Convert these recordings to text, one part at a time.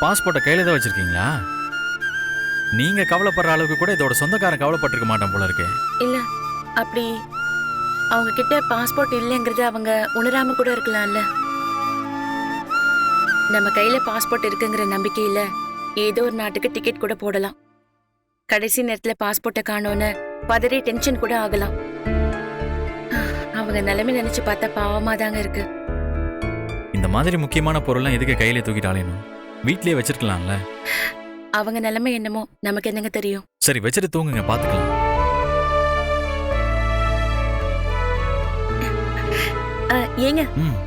பாஸ்போர்ட்டை கையில தான் வச்சிருக்கீங்களா? நீங்க கவலைப்படுற அளவுக்கு கூட இதோட சொந்தக்காரன் கவலைப்பட்டிருக்க மாட்டான் போல இருக்கு. இல்ல அப்படி அவங்க கிட்ட பாஸ்போர்ட் இல்லைங்கிறது அவங்க உணராம கூட இருக்கலாம்ல. நம்ம கையில பாஸ்போர்ட் இருக்குங்கிற நம்பிக்கையில ஏதோ ஒரு நாட்டுக்கு டிக்கெட் கூட போடலாம். கடைசி நேரத்துல பாஸ்போர்ட்டை காணோன்னு பதறி டென்ஷன் கூட ஆகலாம். அவங்க நிலைமை நினைச்சு பார்த்தா பாவமா தாங்க இருக்கு. இந்த மாதிரி முக்கியமான பொருள்லாம் எதுக்கு கையில தூக்கிட்டு அலையணும்? வீட்லயே வச்சிருக்கலாம்ல? அவங்க நிலைமை என்னமோ நமக்கு என்னங்க தெரியும்? சரி வச்சுட்டு தூங்குங்க பாத்துக்கலாம். ஏங்க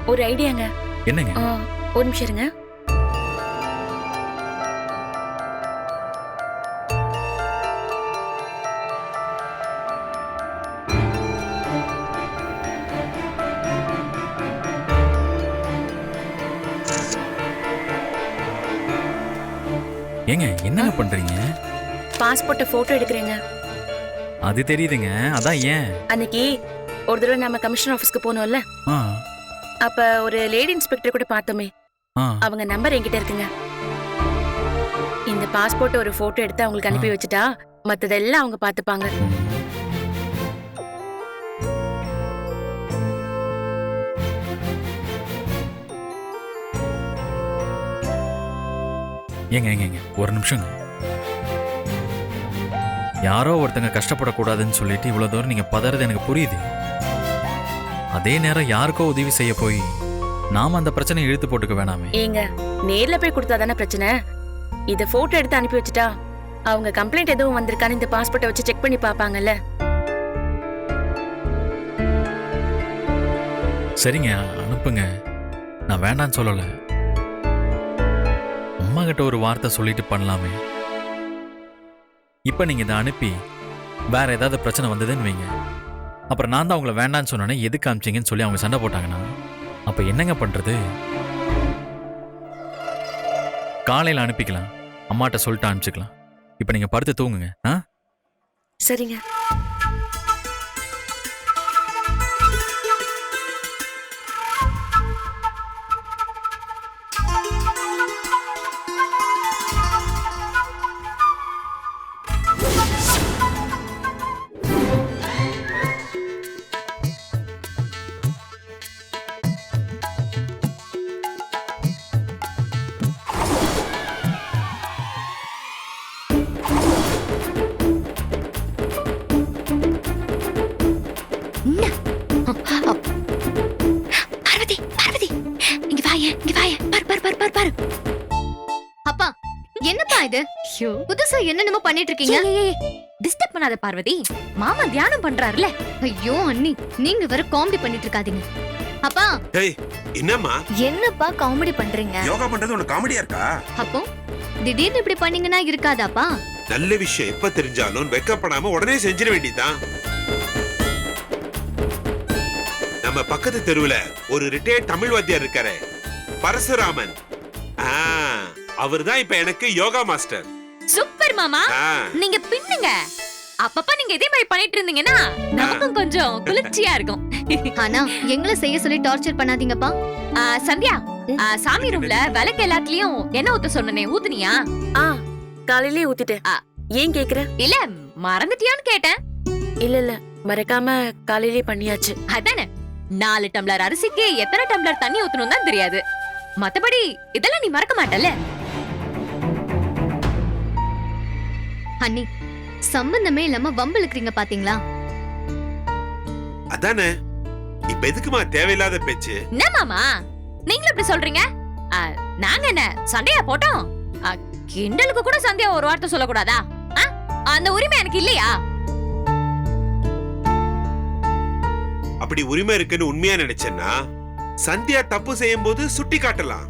ஒரு ஐடியாங்க. என்னங்க? ஒரு நிமிஷம் இருங்க. ஏங்க என்னங்க பண்றீங்க? பாஸ்போர்ட்டை போட்டோ எடுக்கிறேங்க. அது தெரியுதுங்க அதான் ஏன்? அன்னைக்கு ஒரு தடவை நம்ம கமிஷனர் ஆஃபீஸ்க்கு போனோம்ல? ஆ. அப்ப ஒரு லேடி இன்ஸ்பெக்டர் கூட பார்த்தோமே. ஆ. அவங்க நம்பர் என்கிட்ட இருக்குங்க. இந்த பாஸ்போர்ட் ஒரு போட்டோ எடுத்து அவங்களுக்கு அனுப்பி வச்சுட்டா மத்ததெல்லாம் அவங்க பார்த்துப்பாங்க. ஏங்க ஏங்க ஒரு நிமிஷங்க. யாரோ ஒருத்தங்க கஷ்டப்படக்கூடாதுன்னு சொல்லிட்டு இவ்வளவு தூரம் நீங்க பதறது எனக்கு புரியுது. அதே நேரம் யாருக்கோ உதவி செய்ய போய் நாம அந்த பிரச்சனையை இழுத்து போட்டுக்க வேணாமே. ஏங்க நேர்ல போய் கொடுத்தா தானே பிரச்சனை? இத போட்டோ எடுத்து அனுப்பி வச்சுட்டா அவங்க கம்ப்ளைண்ட் எதுவும் வந்திருக்கான்னு இந்த பாஸ்போர்ட்டை வச்சு செக் பண்ணி பார்ப்பாங்கல்ல. சரிங்க அனுப்புங்க. நான் வேண்டான்னு சொல்லல. அம்மா கிட்ட ஒரு வார்த்தை சொல்லிட்டு பண்ணலாமே. இப்போ நீங்க இதை அனுப்பி வேற ஏதாவது பிரச்சனை வந்ததுன்னு வைங்க. அப்புறம் நான் தான் அவங்கள வேண்டான்னு சொன்னோன்னே எதுக்கு காமிச்சிங்கன்னு சொல்லி அவங்க சண்டை போட்டாங்கன்னா? அப்ப என்னங்க பண்றது? காலையில அனுப்பிக்கலாம். அம்மாட்ட சொல்லிட்டு அனுப்பிச்சுக்கலாம். இப்போ நீங்க படுத்து தூங்குங்க ஆ? சரிங்க. பாரு பாரு பாரு பாரு. பாரு அப்பா என்னப்பா இது? புதுசா என்னென்னமோ பண்ணிட்டு இருக்கீங்க டிஸ்டர்ப் பண்ணாத பார்வதி. மாமா தியானம் பண்றாருல ஐயோ அண்ணி நீங்க வேற காமெடி பண்ணிட்டு இருக்காதீங்க அப்பா என்னம்மா? என்னப்பா காமெடி பண்றீங்க? யோகா பண்றது உனக்கு காமெடியா இருக்கா? அப்போ திடீர்னு இப்படி பண்ணீங்கன்னா இருக்காதாப்பா? நல்ல விஷயம் எப்ப தெரிஞ்சாலும் வெக்கப்படாம உடனே செஞ்சிட வேண்டியதுதான். நம்ம பக்கத்து தெருவுல ஒரு ரிட்டையர்ட் தமிழ் வாத்தியார் இருக்காரு. பரசுராமன். அவர் தான் இப்ப எனக்கு யோகா மாஸ்டர். சூப்பர் மாமா. நீங்க பின்னுங்க. அப்பப்ப நீங்க இதே மாதிரி பண்ணிட்டு இருந்தீங்கன்னா நமக்கும் கொஞ்சம் குளிர்ச்சியா இருக்கும். ஆனா எங்களை செய்ய சொல்லி டார்ச்சர் பண்ணாதீங்கப்பா. சந்தியா சாமி ரூம்ல விளக்கு எல்லாத்துலயும் என்ன ஊத்த சொன்னனே ஊத்துனியா? ஆ காலையிலே ஊத்திட்டேன். ஏன் கேக்குற? இல்ல மறந்துட்டியான்னு கேட்டேன். இல்ல இல்ல மறக்காம காலையிலே பண்ணியாச்சு. அதானே நாலு டம்ளர் அரிசிக்கு எத்தனை டம்ளர் தண்ணி ஊத்தணும் தான் தெரியாது. மத்தபடி இதெல்லாம் நீ மறக்க மாட்டல அண்ணி சம்பந்தமே இல்லாம வம்பு இழுக்கிறீங்க பாத்தீங்களா? அதானே இப்ப எதுக்குமா தேவையில்லாத பேச்சு? என்ன மாமா? நீங்களும் இப்படி சொல்றீங்க? நாங்க என்ன சண்டையா போட்டோம்? கிண்டலுக்கு கூட சந்தியா ஒரு வார்த்தை சொல்லக்கூடாதா? அந்த உரிமை எனக்கு இல்லையா? அப்படி உரிமை இருக்குன்னு உண்மையா நினைச்சேன்னா சந்தியா தப்பு செய்யும் போது சுட்டி காட்டலாம்.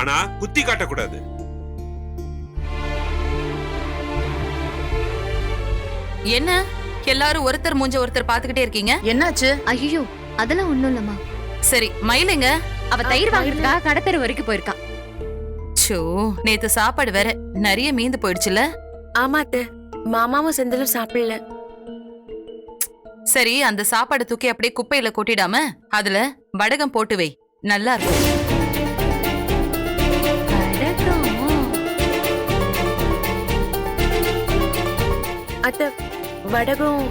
ஆனா குத்தி காட்டக்கூடாது. என்ன? எல்லாரும் ஒருத்தர் மூஞ்ச ஒருத்தர் பாத்துக்கிட்டே இருக்கீங்க? என்னாச்சு? ஐயோ அதெல்லாம் ஒண்ணும் இல்லம்மா. சரி மயிலுங்க அவ தயிர் வாங்குறதுக்காக கடத்தெரு வரைக்கும் போயிருக்கா. சோ நேத்து சாப்பாடு வேற நிறைய மீந்து போயிடுச்சுல? ஆமா அத்தை மாமாவும் செந்திலும் சாப்பிடல. சரி அந்த சாப்பாடு தூக்கி அப்படியே குப்பையில கொட்டிடாம அதுல? வடகம் போட்டு வை. நல்லா இருக்கும். அத்த வடகம்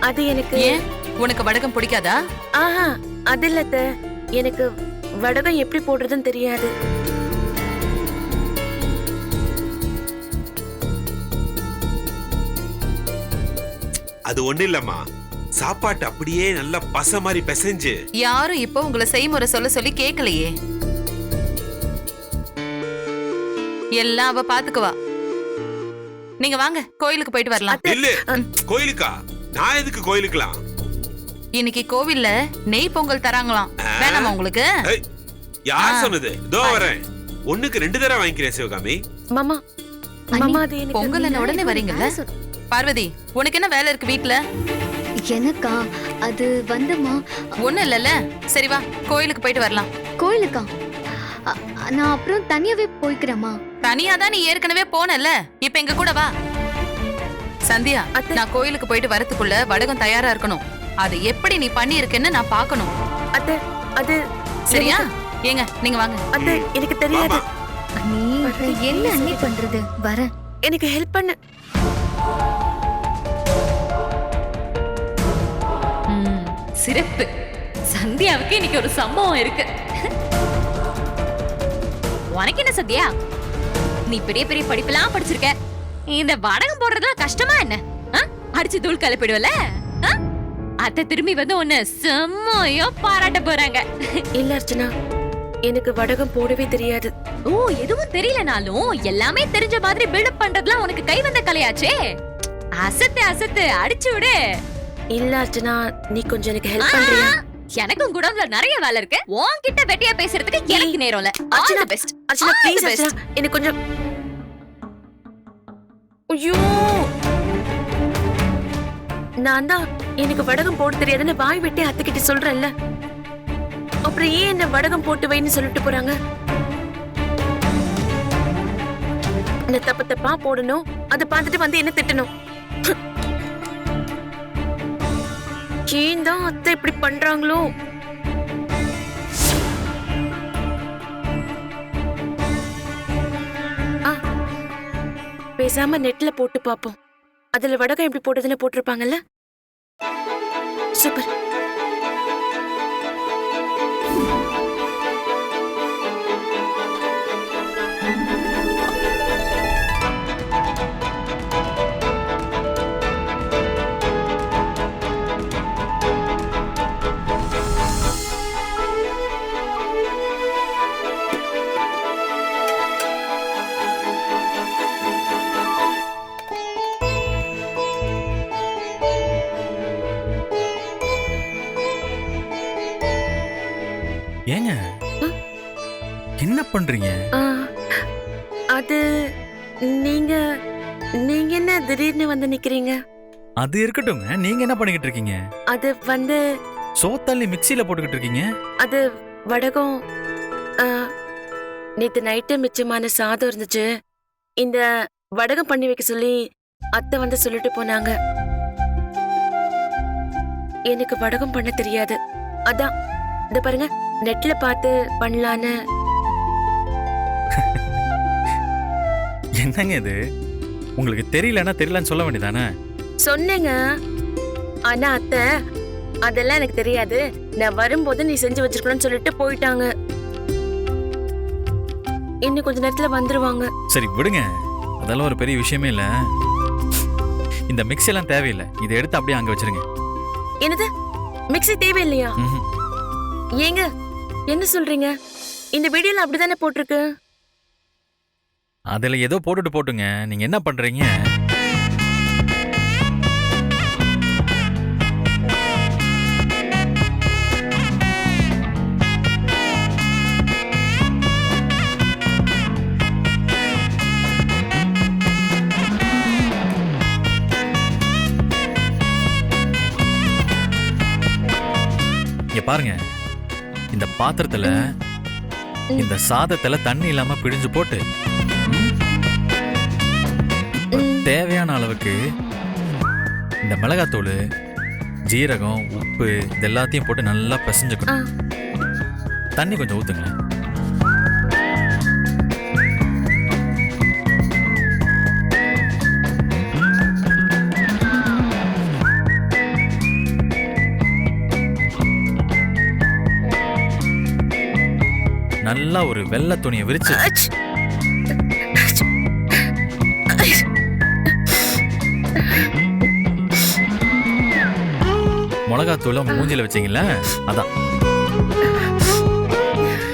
அது எனக்கு ஏன்? உனக்கு வடகம் பிடிக்காதா? ஆஹா அது இல்ல அத்த. எனக்கு வடகம் எப்படி போடுறதுன்னு தெரியாது. அது ஒண்ணு இல்லம்மா. சாப்பாட்டு அப்படியே நல்லா பச மாதிரி பிசைஞ்சு. யாரும் இப்போ உங்களை செய்முறை சொல்ல சொல்லி கேட்கலையே எல்லாம் அவ பாத்துக்குவா. நீங்க வாங்க கோயிலுக்கு போயிட்டு வரலாம். இல்ல கோயிலுக்கா? நான் எதுக்கு கோயிலுக்கலாம் இன்னைக்கு கோவில்ல நெய் பொங்கல் தராங்களாம். வேணாமா உங்களுக்கு? யார். சொன்னது? இதோ வரேன். ஒண்ணுக்கு ரெண்டு தடவை வாங்கிக்கிறேன் சிவகாமி. மாமா மாமா பொங்கல் என்ன உடனே வரீங்கல்ல? பார்வதி உனக்கு என்ன வேலை இருக்கு வீட்ல? எனக்கா? அது வந்தம்மா. ஒண்ணும் இல்லல்ல. சரி வா கோயிலுக்கு போயிட்டு வரலாம். கோயிலுக்கா? அ- நான் அப்புறம் தனியாவே போய்க்கிறேம்மா. தனியா தான் நீ ஏற்கனவே போனல இப்ப எங்க கூட வா. சந்தியா அத்தை. நான் கோயிலுக்கு போயிட்டு வரதுக்குள்ள வடகம் தயாரா இருக்கணும். அதை எப்படி நீ பண்ணி இருக்கேன்னு நான் பார்க்கணும். அத்தை அது சரியா? ஏங்க நீங்க வாங்க. அத்தை எனக்கு தெரியாது. நீ என்ன அண்ணி பண்றது? வரேன். எனக்கு ஹெல்ப் பண்ணு. சிறப்பு சந்தியாவுக்கு இன்னைக்கு ஒரு சம்பவம் இருக்கு. உனக்கு என்ன சத்யா நீ பெரிய பெரிய படிப்பெல்லாம் படிச்சிருக்க. இந்த வடகம் போடுறதுலாம் கஷ்டமா என்ன? ஆ? அடிச்சு தூள் கலப்பிடுவல? அத்தை திரும்பி வந்து உன்னை செம்மையா பாராட்ட போறாங்க. இல்ல அர்ச்சனா. எனக்கு வடகம் போடவே தெரியாது. ஓ எதுவும் தெரியலனாலும் எல்லாமே தெரிஞ்ச மாதிரி பில்டப் பண்றதுலாம் உனக்கு கை வந்த கலையாச்சே. அசத்து அசத்து. அடிச்சு விடு. இல்ல அர்ச்சனா நீ கொஞ்சம் எனக்கு ஹெல்ப் பண்றியா? எனக்கும் குடம்ல நிறைய வேலை இருக்கு. உன்கிட்ட வெட்டியா பேசுறதுக்கு எனக்கு நேரம் இல்ல all the best Archana please. Archana எனக்கு கொஞ்சம் ஐயோ! நான் தான் எனக்கு வடகம் போட தெரியாதுன்னு வாய் விட்டு அத்தைக்கிட்ட சொல்றேன்ல. அப்புறம் ஏன் என்ன வடகம் போட்டு வைன்னு சொல்லிட்டு போறாங்க? நான் தப்பு தப்பா போடணும். அதை பார்த்துட்டு வந்து என்ன திட்டணும்? ஏன் தான் அத்தை இப்படி பண்றாங்களோ? ஆ, பேசாம நெட்ல போட்டு பாப்போம். அதுல வடகம் எப்படி போட்டதுன்னு போட்டிருப்பாங்கல்ல? சூப்பர். அது இருக்கட்டுங்க நீங்க என்ன பண்ணிக்கிட்டு இருக்கீங்க? அது வந்து சோத்தாலி மிக்ஸில போட்டுக்கிட்டு இருக்கீங்க? அது வடகம் ஆ, நேத்து நைட்டு மிச்சமான சாதம் இருந்துச்சு. இந்த வடகம் பண்ணி வைக்க சொல்லி அத்தை வந்து சொல்லிட்டு போனாங்க. எனக்கு வடகம் பண்ண தெரியாது. அதான் இந்த பாருங்க நெட்ல பார்த்து பண்ணலான்னு. என்னங்க இது? உங்களுக்கு தெரியலன்னா தெரியலன்னு சொல்ல வேண்டியதானே? சொன்னேங்க. ஆனா அத்தை அதெல்லாம் எனக்கு தெரியாது. நான் வரும்போது நீ செஞ்சு வச்சிருக்கணும்னு சொல்லிட்டு போயிட்டாங்க. இன்னும் கொஞ்ச நேரத்துல வந்துருவாங்க. சரி விடுங்க. அதெல்லாம் ஒரு பெரிய விஷயமே இல்ல. இந்த மிக்ஸி எல்லாம் தேவையில்லை. இதை எடுத்து அப்படியே அங்க வச்சிருங்க. என்னது? மிக்ஸி தேவையில்லையா. ஏங்க என்ன சொல்றீங்க? இந்த வீடியோல அப்படிதானே போட்டிருக்கு? அதுல ஏதோ போட்டுட்டு போட்டுங்க. நீங்க என்ன பண்றீங்க? பாருங்க. இந்த பாத்திரத்துல இந்த சாதத்துல தண்ணி இல்லாம பிழிஞ்சு போட்டு. தேவையான அளவுக்கு இந்த மிளகாத்தூள் ஜீரகம் உப்பு இது எல்லாத்தையும் போட்டு நல்லா பிசைஞ்சுக்கணும். தண்ணி கொஞ்சம் ஊத்துங்களேன். நல்லா ஒரு வெள்ளை துணியை விரிச்சு. மிளகாத்தூள மூஞ்சில வச்சீங்கல்ல? அதான்.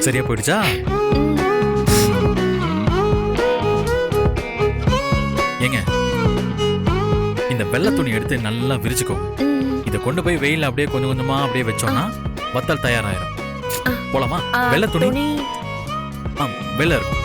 சரியா போயிடுச்சா? ஏங்க இந்த வெள்ளை துணி எடுத்து நல்லா விரிச்சுக்கோ. இதை கொண்டு போய் வெயில்ல அப்படியே கொஞ்சம் கொஞ்சமா அப்படியே வச்சோம்னா வத்தல் தயாராயிரும். போலாமா? வெள்ளை துணி வெள்ளை இருக்கும்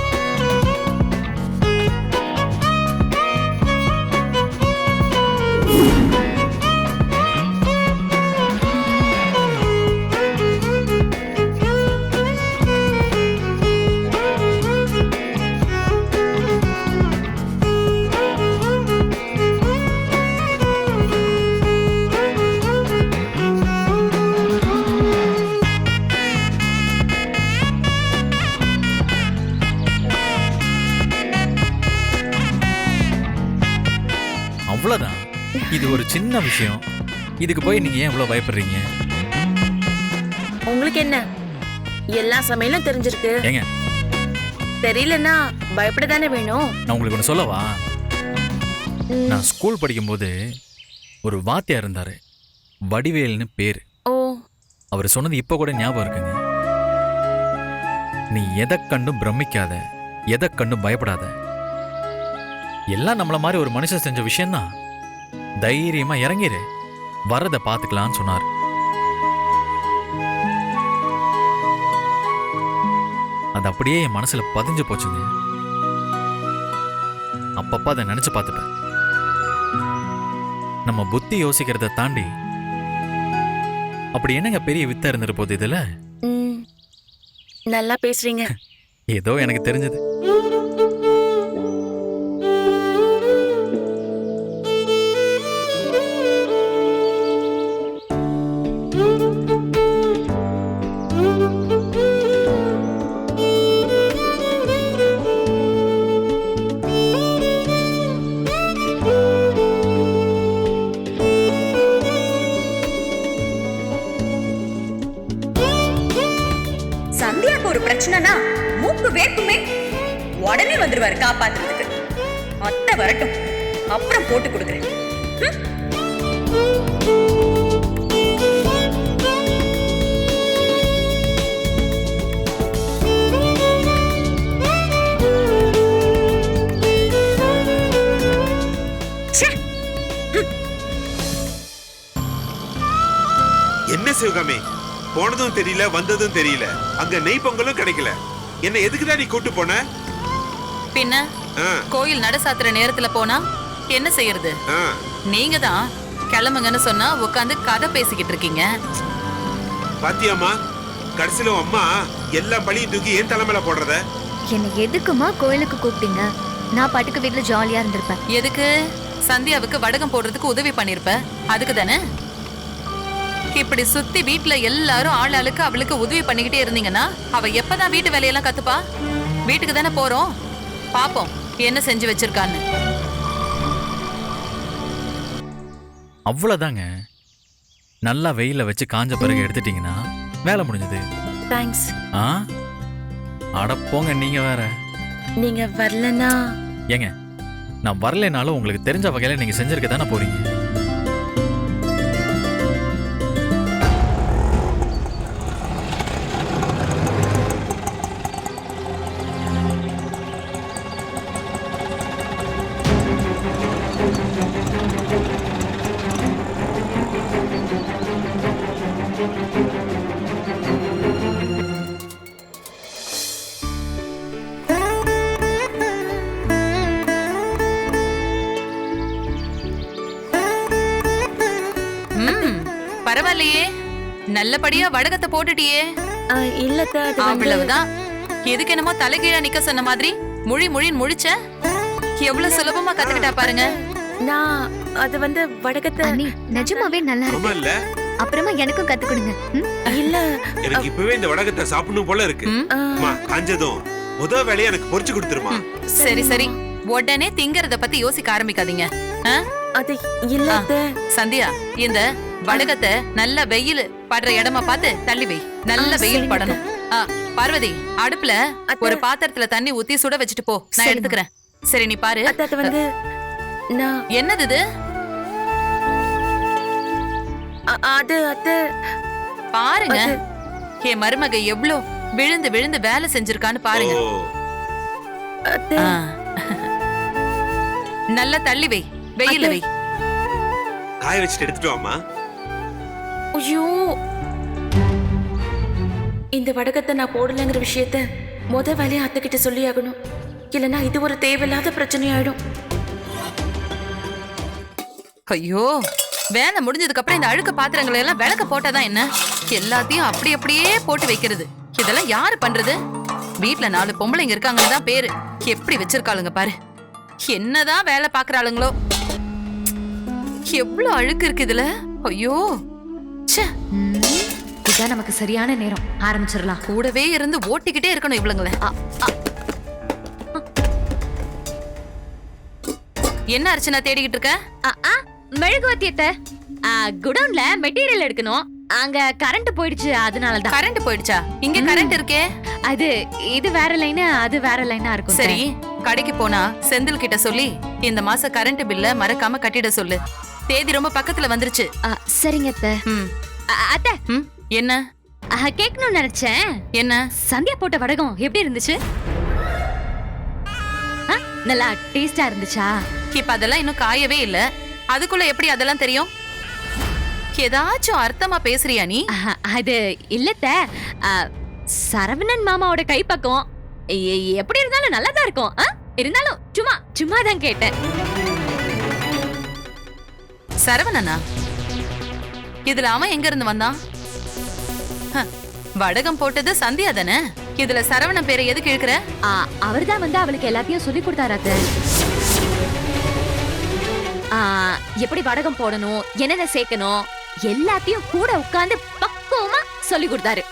அவ்வளவுதான். இது ஒரு சின்ன விஷயம். இதுக்கு போய் நீங்க ஏன் இவ்வளவு பயப்படுறீங்க? உங்களுக்கு என்ன? எல்லா சமையலும் தெரிஞ்சிருக்கு. ஏங்க. தெரியலன்னா பயப்பட தானே வேணும்? நான் உங்களுக்கு ஒன்று சொல்லவா? நான் ஸ்கூல் படிக்கும்போது ஒரு வாத்தியார் இருந்தாரு. வடிவேல்னு பேர். ஓ. அவர் சொன்னது இப்போ கூட ஞாபகம் இருக்குங்க. நீ எதை கண்டும் பிரமிக்காத எதை கண்டும் பயப்படாத. எல்லாம் நம்மள மாதிரி ஒரு மனுஷன் செஞ்ச விஷயம்தான். தைரியமா இறங்கிரு. வரதை பார்த்துக்கலாம்னு சொன்னார். அது அப்படியே என் மனசுல பதிஞ்சு போச்சுங்க. அப்பப்ப அதை நினைச்சு பார்த்துப்பேன். நம்ம புத்தி யோசிக்கிறத தாண்டி அப்படி என்னங்க பெரிய வித்தா இருந்துட்டு போகுது இதுல? நல்லா பேசுறீங்க. ஏதோ எனக்கு தெரிஞ்சது. உடனே வந்துருவாரு காப்பாத்துறதுக்கு. அத்தை வரட்டும். அப்புறம் போட்டு கொடுக்குறேன். என்ன சிவகாமி? போனதும் தெரியல வந்ததும் தெரியல. அங்க நெய் பொங்கலும் கிடைக்கல. என்ன எதுக்குதான் நீ கூட்டு போன? பின்ன கோயில் நட சாத்துற நேரத்துல போனா என்ன செய்யறது. நீங்க தான் கிளம்புங்கன்னு சொன்னா உட்காந்து கதை பேசிக்கிட்டு இருக்கீங்க. பாத்தியாம்மா கடைசியில அம்மா எல்லா பழியும் தூக்கி என் தலைமையில போடுறத? என்னை எதுக்குமா கோயிலுக்கு கூப்பிட்டீங்க? நான் பாட்டுக்கு வீட்ல ஜாலியா இருந்திருப்பேன். எதுக்கு? சந்தியாவுக்கு வடகம் போடுறதுக்கு உதவி பண்ணிருப்ப. அதுக்கு தானே? இப்படி சுத்தி வீட்ல எல்லாரும் ஆள் ஆளுக்கு அவளுக்கு உதவி பண்ணிக்கிட்டே இருந்தீங்கன்னா அவ எப்பதான் வீட்டு வேலையெல்லாம் கத்துப்பா? வீட்டுக்கு தானே போறோம்? பாப்போம் என்ன செஞ்சு வச்சிருக்கான்னு. அவ்வளவுதாங்க. நல்லா வெயில வச்சு காஞ்ச பிறகு எடுத்துட்டீங்கன்னா வேலை முடிஞ்சது. தேங்க்ஸ் ஆ? அடப்போங்க நீங்க வேற. நீங்க வரலன்னா? ஏங்க நான் வரலைனாலும் உங்களுக்கு தெரிஞ்ச வகையில நீங்க செஞ்சிருக்க தானே போறீங்க. நல்லபடியா வடகத்தை போட்டுட்டியே. ஆ, இல்ல அத்தை, அது வந்து அவ்வளவுதான். எதுக்கு என்னமோ தலைகீழா நிக்க சொன்ன மாதிரி மொழி மொழின்னு முழிச்ச? எவ்வளவு சுலபமா கத்துக்கிட்டா பாருங்க. நான் அது வந்து வடகத்தை நிஜமாவே நல்லா இருக்கு. இல்ல. அப்புறமா எனக்கும் கத்து கொடுங்க? இல்ல. எனக்கு இப்பவே இந்த வடகத்தை சாப்பிடணும் போல இருக்கு. அம்மா காஞ்சதும் முத வேலையை எனக்கு பொரிச்சு கொடுத்துருமா? சரி சரி. உடனே திங்கறத பத்தி யோசிக்க ஆரம்பிக்காதீங்க? அது இல்ல. சந்தியா இந்த வடகத்தை நல்ல வெயில் படுற இடமா பார்த்து தள்ளி வை. நல்ல வெயில் படணும். ஆ, பார்வதி அடுப்புல. ஒரு பாத்திரத்துல தண்ணி ஊத்தி சுட வச்சுட்டு போ. நான். எடுத்துக்கிறேன். சரி நீ பாரு. வந்து நான் என்னது இது? அது அத்தை. பாருங்க. என் மருமக எவ்ளோ விழுந்து விழுந்து வேலை செஞ்சிருக்கான்னு பாருங்க. நல்லா தள்ளி வை. வெயில்ல வை. காய வச்சுட்டு எடுத்துட்டு வாமா ஐயோ. இந்த வடகத்தை நான் போடலைங்கிற விஷயத்த முத வேலையை அத்தைக்கிட்ட சொல்லி ஆகணும். இல்லைன்னா இது ஒரு தேவையில்லாத பிரச்சனையாயிடும். ஐயோ வேலை முடிஞ்சதுக்கு அப்புறம் இந்த அழுக்கு பாத்திரங்களை எல்லாம் விளக்க போட்டாதான் என்ன? எல்லாத்தையும் அப்படி அப்படியே போட்டு வைக்கிறது. இதெல்லாம் யாரு பண்றது? வீட்டுல நாலு பொம்பளைங்க இருக்காங்கன்னு தான் பேரு. எப்படி வச்சிருக்காளுங்க பாரு. என்னதான் வேலை பாக்குறாளுங்களோ எவ்வளவு அழுக்கு இருக்கு இதுல? ஐயோ. இதான் நமக்கு சரியான நேரம். ஆரம்பிச்சிடலாம். கூடவே இருந்து ஓட்டிக்கிட்டே இருக்கணும் இவளுங்கள. என்ன அர்ச்சனா தேடிக்கிட்டு இருக்க? மெழுகுவர்த்தியத்தை குடவுன்ல மெட்டீரியல் எடுக்கணும். அங்க கரண்ட் போயிடுச்சு அதனால தான் கரண்ட் போயிடுச்சா? இங்க கரண்ட் இருக்கே. அது இது வேற லைன் அது வேற லைனா இருக்கும் சரி கடைக்கு போனா செந்தில் கிட்ட சொல்லி இந்த மாச கரண்ட் பில்ல மறக்காம கட்டிட சொல்லு. தேதி ரொம்ப பக்கத்துல வந்துருச்சு. ஆ, சரிங்க அத்தை. ம். அத்தை. ம் என்ன? ஆ, கேட்கணும்னு நினைச்சேன். என்ன? சந்தியா போட்ட வடகம் எப்படி இருந்துச்சு? ஆ, நல்லா டேஸ்டா இருந்துச்சா? இப்ப அதெல்லாம் இன்னும் காயவே இல்ல. அதுக்குள்ள எப்படி அதெல்லாம் தெரியும்? ஏதாச்சும் அர்த்தமா பேசுறியா நீ? ஆ, அது இல்லத்த ஆ, சரவணன் மாமாவோட கைப்பக்கம் எ- எப்படி இருந்தாலும் நல்லா தான் இருக்கும். ஆ? இருந்தாலும் சும்மா சும்மா தான் கேட்டேன். சரவணனா? இதுல அவன் எங்க இருந்து வந்தான் வடகம் போட்டது சந்தியா தானே? இதுல சரவணன் பேரை எதுக்கு இழுக்கிற? அவர் தான் வந்து அவளுக்கு எல்லாத்தையும் சொல்லி கொடுத்தாரு அத்தை. ஆ, எப்படி வடகம் போடணும் என்னென்ன சேர்க்கணும் எல்லாத்தையும் கூட உட்கார்ந்து பக்குவமா சொல்லி கொடுத்தாரு.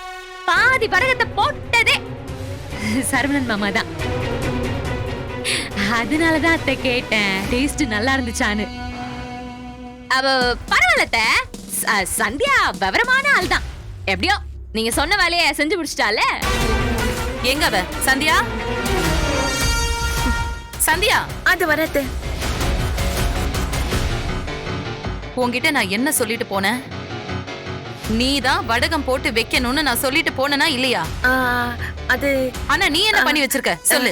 பாதி வடகத்தை போட்டதே சரவணன் மாமா தான். அதனாலதான் அத்தை கேட்டேன். டேஸ்ட் நல்லா இருந்துச்சான்னு. அவ பரவாயில்ல சந்தியா விவரமான ஆள் தான். எப்படியோ நீங்க சொன்ன வேலையை செஞ்சு முடிச்சிட்டால? எங்க அவ? சந்தியா? சந்தியா? அது வரத்து உன்கிட்ட நான் என்ன சொல்லிட்டு போனேன்? நீ தான் வடகம் போட்டு வைக்கணும்னு நான் சொல்லிட்டு போனனா இல்லையா? அது ஆனா நீ என்ன பண்ணி வச்சிருக்க? சொல்லு.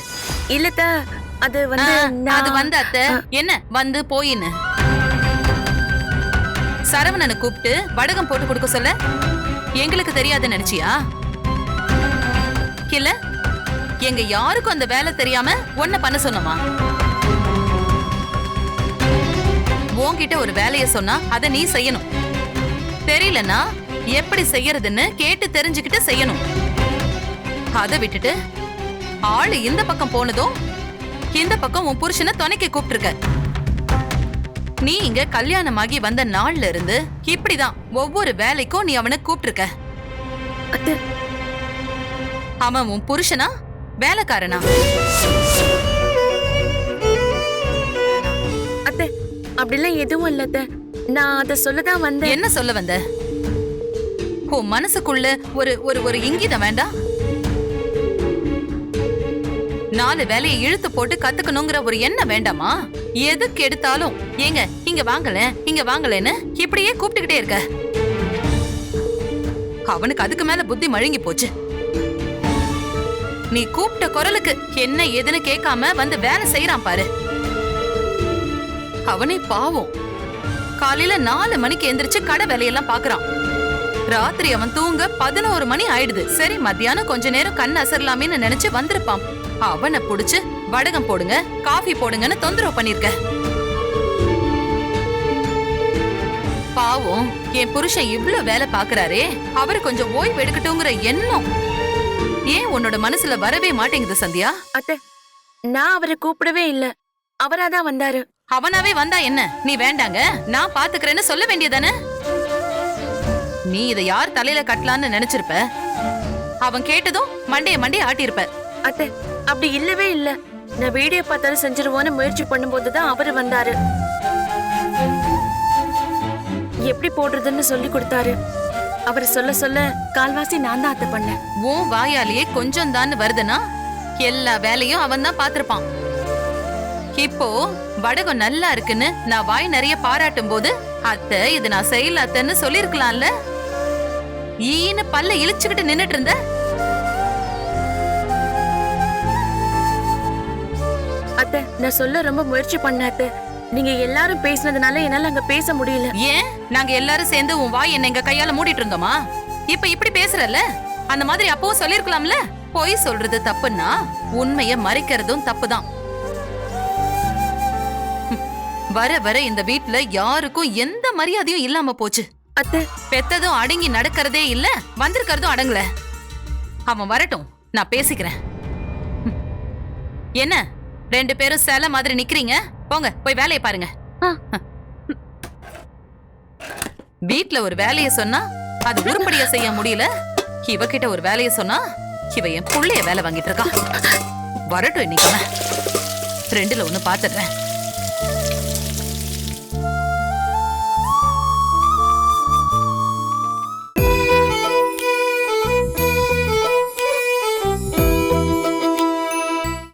இல்லத்த அது வந்து அது வந்து அத்தை. என்ன? வந்து போயின்னு. சரவணனை கூப்பிட்டு வடகம் போட்டு கொடுக்க சொல்ல? எங்களுக்கு தெரியாதுன்னு நினைச்சியா? இல்ல எங்க யாருக்கும் அந்த வேலை தெரியாம ஒன்ன பண்ண சொன்னமா? உன்கிட்ட ஒரு வேலைய சொன்னா அதை நீ செய்யணும். தெரியலனா எப்படி செய்யறதுன்னு கேட்டு தெரிஞ்சுக்கிட்டு செய்யணும். அதை விட்டுட்டு ஆளு இந்த பக்கம் போனதும் இந்த பக்கம் உன் புருஷனை துணைக்கு கூப்பிட்டுருக்க. நீ இங்க கல்யாணமாகி வந்த நாள்ல இருந்து இப்படிதான் ஒவ்வொரு வேலைக்கும் நீ அவனை கூப்பிட்டிருக்க அத்தை. அவன் உன் புருஷனா? வேலைக்காரனா? அத்தை அப்படிலாம் எதுவும் இல்ல அத்தை. நான் அதை சொல்லதான் வந்தேன். என்ன சொல்ல வந்த? உன் மனசுக்குள்ள ஒரு ஒரு ஒரு இங்கிதம் வேண்டாம் நாலு வேலையை இழுத்து போட்டு கத்துக்கணுங்கிற ஒரு எண்ணம் வேண்டாமா? எதுக்கு எடுத்தாலும் ஏங்க இங்க வாங்கல இங்க வாங்கலன்னு இப்படியே கூப்பிட்டுக்கிட்டே இருக்க. அவனுக்கு அதுக்கு மேல புத்தி மழுங்கி போச்சு. நீ கூப்பிட்ட குரலுக்கு என்ன ஏதுன்னு கேட்காம வந்து வேலை செய்யறான் பாரு. அவனே பாவம். காலையில நாலு மணிக்கு எந்திரிச்சு கடை வேலையெல்லாம் பாக்குறான். ராத்திரி அவன் தூங்க பதினோரு மணி ஆயிடுது. சரி மத்தியானம் கொஞ்ச நேரம் கண் அசரலாமேன்னு நினைச்சு வந்திருப்பான். அவனை புடிச்சு வடகம் போடுங்க காஃபி போடுங்கன்னு தொந்தரவு பண்ணிருக்க. பாவம் என் புருஷன் இவ்ளோ வேலை பாக்குறாரே அவரு கொஞ்சம் ஓய்வு எடுக்கட்டுங்கிற எண்ணம். ஏன் உன்னோட மனசுல வரவே மாட்டேங்குது சந்தியா? அத்தை நான் அவரை கூப்பிடவே இல்ல. அவராதான் வந்தாரு. அவனாவே வந்தா என்ன? நீ வேண்டாங்க நான் பாத்துக்கிறேன்னு சொல்ல வேண்டியதானே? நீ இதை யார் தலையில கட்டலான்னு நினைச்சிருப்ப? அவன் கேட்டதும் மண்டைய மண்டைய ஆட்டியிருப்ப. அத்தை அப்படி இல்லவே இல்ல. நான் வீடியோ பார்த்தாலும் செஞ்சிருவோன்னு முயற்சி பண்ணும்போது தான் அவரு வந்தாரு. எப்படி போடுறதுன்னு சொல்லி கொடுத்தாரு. அவர் சொல்ல சொல்ல கால்வாசி நான் தான் அத்தை பண்ணேன். உன் வாயாலேயே கொஞ்சம் தான் வருதுன்னா எல்லா வேலையும் அவன் தான் பாத்திருப்பான் இப்போ வடகம் நல்லா இருக்குன்னு நான் வாய் நிறைய பாராட்டும் போது அத்தை இது நான் செய்யல அத்தைன்னு சொல்லிருக்கலாம்ல ஈன்னு பல்ல இழிச்சுக்கிட்டு நின்னுட்டு இருந்த? அத்தை நான் சொல்ல ரொம்ப முயற்சி பண்ணேன் அத்தை. நீங்க எல்லாரும் பேசினதுனால என்னால அங்க பேச முடியல. ஏன்? நாங்க எல்லாரும் சேர்ந்து உன் வாய் என்ன எங்க கையால மூடிட்டு இருந்தோமா இப்ப இப்படி பேசுறல்ல? அந்த மாதிரி அப்பவும் சொல்லிருக்கலாம்ல பொய் சொல்றது தப்புன்னா உண்மைய மறைக்கிறதும் தப்புதான். வர வர இந்த வீட்ல யாருக்கும் எந்த மரியாதையும் இல்லாம போச்சு. அத்தை. பெத்ததும் அடங்கி நடக்கிறதே இல்ல வந்திருக்கிறதும் அடங்கல. அவன் வரட்டும் நான் பேசிக்கிறேன். என்ன? ரெண்டு பேரும் சில மாதிரி நிக்கிறீங்க? போங்க போய் வேலையை பாருங்க. வீட்ல ஒரு வேலைய சொன்னா அது உருப்படியா செய்ய முடியல. இவகிட்ட ஒரு வேலைய சொன்னா இவ என் புள்ளைய வேலை வாங்கிட்டு இருக்கா. வரட்டும் இன்னைக்கு. ரெண்டுல ஒண்ணு பாத்துடுறேன்